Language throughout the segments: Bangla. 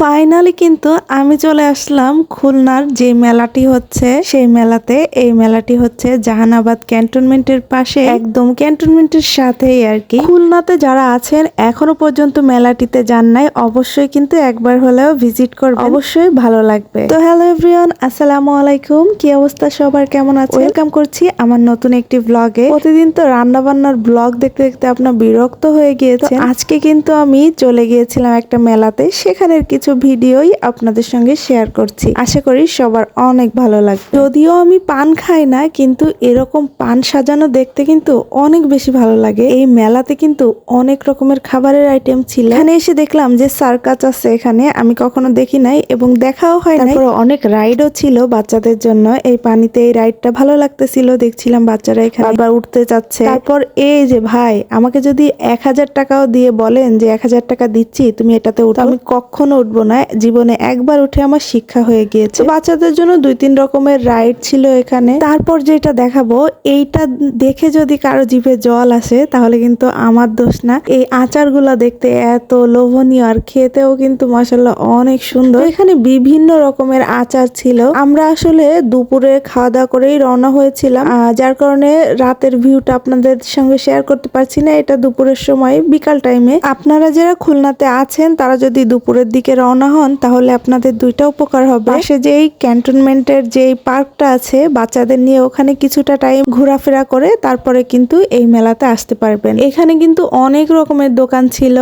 ফাইনালি কিন্তু আমি চলে আসলাম খুলনার যে মেলাটি হচ্ছে, সেই মেলাতে। এই মেলাটি হচ্ছে জাহানাবাদ ক্যান্টনমেন্টের পাশে। একদম ক্যান্টনমেন্টের সাথেই আর কি। খুলনাতে যারা আছেন, এখনও পর্যন্ত মেলাটিতে যান নাই, অবশ্যই কিন্তু একবার হলেও ভিজিট করবেন। অবশ্যই ভালো লাগবে। তো হ্যালো এভরিওয়ান, আসসালামু আলাইকুম। কি অবস্থা সবার? কেমন আছে ওয়েলকাম করছি আমার নতুন একটি ব্লগে প্রতিদিন তো রান্না বান্নার ব্লগ দেখতে দেখতে আপনার বিরক্ত হয়ে গিয়েছে আজকে কিন্তু আমি চলে গিয়েছিলাম একটা মেলাতে, সেখানের কিছু ভিডিওই আপনাদের সঙ্গে শেয়ার করছি। আশা করি সবার অনেক ভালো লাগবে। যদিও আমি পান খাই না, কিন্তু এরকম পান সাজানো দেখতে কিন্তু অনেক বেশি ভালো লাগে। এই মেলাতে কিন্তু অনেক রকমের খাবারের আইটেম ছিল। এখানে এসে দেখলাম যে সার্কাস আছে এখানে, আমি কখনো দেখি নাই এবং দেখাও হয় না অনেক রাইডও ছিল বাচ্চাদের জন্য। এই পানিতে এই রাইডটা ভালো লাগতেছিল, দেখছিলাম বাচ্চারা এখানে। বারবার উঠতে যাচ্ছে। তারপর এই যে ভাই, আমাকে যদি এক হাজার টাকাও দিয়ে বলেন যে এক হাজার টাকা দিচ্ছি, তুমি এটাতে উঠো। আমি কখনো উঠবো না জীবনে একবার উঠে আমার শিক্ষা হয়ে গিয়েছে। বাচ্চাদের জন্য দুই তিন রকমের রাইড ছিল এখানে। তারপর যেটা দেখাবো, এইটা দেখে যদি কারও জিভে জল আসে, তাহলে কিন্তু আমার দোষ না। এই আচারগুলো দেখতে এত লোভনীয় আর খেতেও কিন্তু মাসাল্লাহ অনেক সুন্দর। এখানে বিভিন্ন রকমের আচার ছিল। আমরা আসলে দুপুরে খাওয়া দাওয়া করেই রওনা হয়েছিলাম। যার কারণে রাতের ভিউটা আপনাদের সঙ্গে শেয়ার করতে পারছি না। এটা দুপুরের সময়, বিকাল টাইমে আপনারা যারা খুলনাতে আছেন, তারা যদি দুপুরের দিকে রওনা হন তাহলে আপনাদের দুইটা উপকার হবে। পাশে যেই ক্যান্টনমেন্টের যেই পার্কটা আছে বাচ্চাদের নিয়ে ওখানে কিছুটা টাইম ঘোরাফেরা করে তারপরে কিন্তু এই মেলাতে আসতে পারবেন। এখানে কিন্তু অনেক রকমের দোকান ছিল।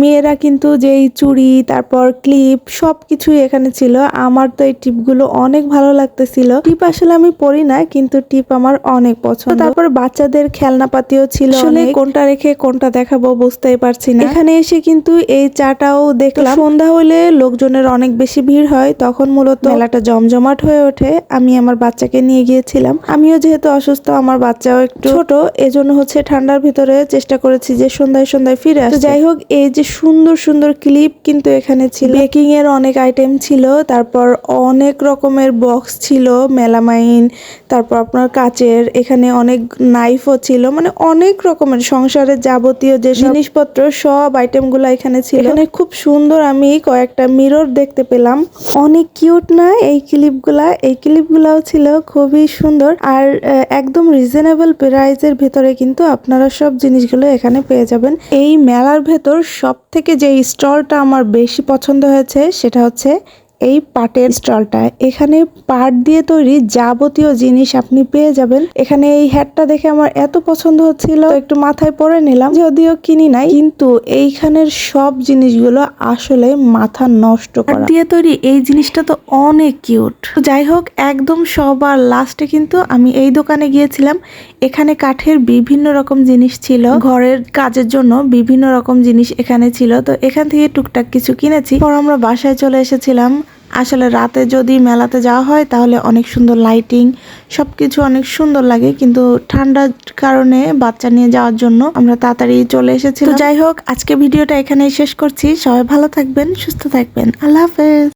মেয়েরা কিন্তু যেই চুড়ি তারপর ক্লিপ সব কিছুই এখানে ছিল। আমার তো এই টিপগুলো অনেক ভালো লাগতেছিল। টিপ আসলে আমি পড়ি না কিন্তু টিপ আমার অনেক পছন্দ। তারপর বাচ্চাদের খেলনাপাতিও ছিল আসলে কোনটা রেখে কোনটা দেখাবো বুঝতেই পারছি না। এখানে এসে কিন্তু এই চাটাও দেখলাম। সন্ধ্যা হলে লোকজনের অনেক বেশি ভিড় হয় তখন মূলত মেলাটা জমজমাট হয়ে ওঠে। আমি আমার বাচ্চাকে নিয়ে গিয়েছিলাম। আমিও যেহেতু অসুস্থ আমার বাচ্চাও একটু ছোট এজন্য হচ্ছে ঠান্ডার ভিতরে চেষ্টা করেছি যে সন্ধ্যায় সন্ধ্যায় ফিরে আসতে। যাই হোক এই যে সুন্দর সুন্দর ক্লিপ কিন্তু এখানে ছিল। বেকিং এর অনেক আইটেম ছিল তারপর অনেক রকমের বক্স ছিল মেলামাইন তারপর আপনার কাচের এখানে অনেক নাইফও ছিল মানে অনেক রকমের সংসারের যাবতীয় যে জিনিসপত্র সব আইটেম আইটেমগুলো এখানে ছিল। এখানে খুব সুন্দর আমি কয়েকটা মিরর দেখতে পেলাম। অনেক কিউট না? এই ক্লিপগুলা এই ক্লিপগুলাও ছিল খুবই সুন্দর আর একদম রিজনেবল প্রাইজের ভেতরে কিন্তু আপনারা সব জিনিসগুলো এখানে পেয়ে যাবেন। এই মেলার ভেতর সব থেকে যে স্টলটা আমার বেশি পছন্দ হয়েছে সেটা হচ্ছে এই পাটের স্টলটা। এখানে পাট দিয়ে তৈরি যাবতীয় জিনিস আপনি পেয়ে যাবেন। এখানে এই হ্যাটটা দেখে আমার এত পছন্দ হচ্ছিল। একটু মাথায় পরে নিলাম, যদিও কিনি নাই। কিন্তু এইখানের সব জিনিসগুলো আসলে মাথা নষ্ট করা। দিয়ে তৈরি এই জিনিসটা তো অনেক কিউট। যাই হোক, একদম সবার লাস্টে কিন্তু আমি এই দোকানে গিয়েছিলাম। এখানে কাঠের বিভিন্ন রকম জিনিস ছিল। ঘরের কাজের জন্য বিভিন্ন রকম জিনিস এখানে ছিল। তো এখান থেকে টুকটাক কিছু কিনেছি। পর আমরা বাসায় চলে এসেছিলাম। আসলে রাতে যদি মেলাতে যাওয়া হয়, তাহলে অনেক সুন্দর লাইটিং সব কিছু অনেক সুন্দর লাগে। কিন্তু ঠান্ডার কারণে বাচ্চা নিয়ে যাওয়ার জন্য আমরা তাড়াতাড়ি চলে এসেছি যাই হোক, আজকে ভিডিওটা এখানেই শেষ করছি। সবাই ভালো থাকবেন, সুস্থ থাকবেন। আল্লাহ হাফেজ।